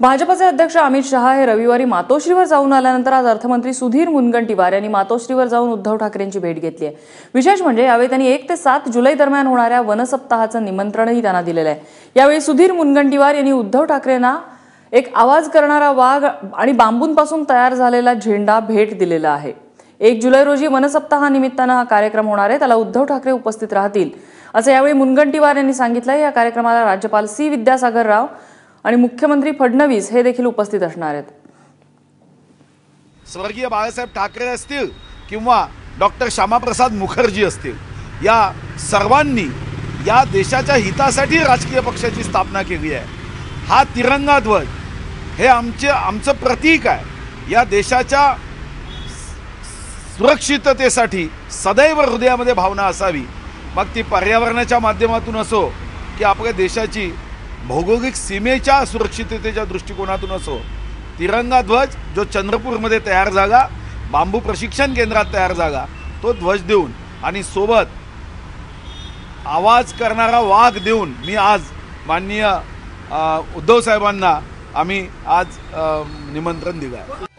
भाजपचे अध्यक्ष अमित शहा हे रविवारी मातोश्रीवर जाऊन आल्यानंतर आज अर्थमंत्री सुधीर मुनगंटीवार यांनी मातोश्रीवर जाऊन उद्धव ठाकरेंची भेट घेतली आहे. विशेष म्हणजे यावेळी त्यांनी एक ते सात जुलै दरम्यान होणाऱ्या वनसप्ताहाचं निमंत्रणही त्यांना दिलेलं आहे. यावेळी सुधीर मुनगंटीवार यांनी उद्धव ठाकरेंना एक आवाज करणारा वाघ आणि बांबूंपासून तयार झालेला झेंडा भेट दिलेला आहे. एक जुलै रोजी वनसप्ताहानिमित्तानं हा कार्यक्रम होणार आहे. त्याला उद्धव ठाकरे उपस्थित राहतील. असं यावेळी मुनगंटीवार यांनी सांगितलं या कार्यक्रमाला राज्यपाल सी विद्यासागर राव आणि मुख्यमंत्री फडणवीस हे देखील उपस्थित असणार आहेत. स्वर्गीय बाळासाहेब ठाकरे असतील किंवा डॉक्टर श्यामाप्रसाद मुखर्जी असतील या सर्वांनी या देशाच्या हितासाठी राजकीय पक्षाची स्थापना केली आहे. हा तिरंगा ध्वज हे आमचे आमचं प्रतीक आहे. या देशाच्या सुरक्षिततेसाठी सदैव हृदयामध्ये भावना असावी. मग ती पर्यावरणाच्या माध्यमातून असो की आपल्या देशाची भौगोलिक सीमेच्या सुरक्षिततेच्या दृष्टिकोनातून असो तिरंगा ध्वज जो चंद्रपूरमध्ये तयार झाला बांबू प्रशिक्षण केंद्रात तयार झाला तो ध्वज देऊन आणि सोबत आवाज करणारा वाघ देऊन मी आज माननीय उद्धव साहेबांना आम्ही आज निमंत्रण दिलं आहे.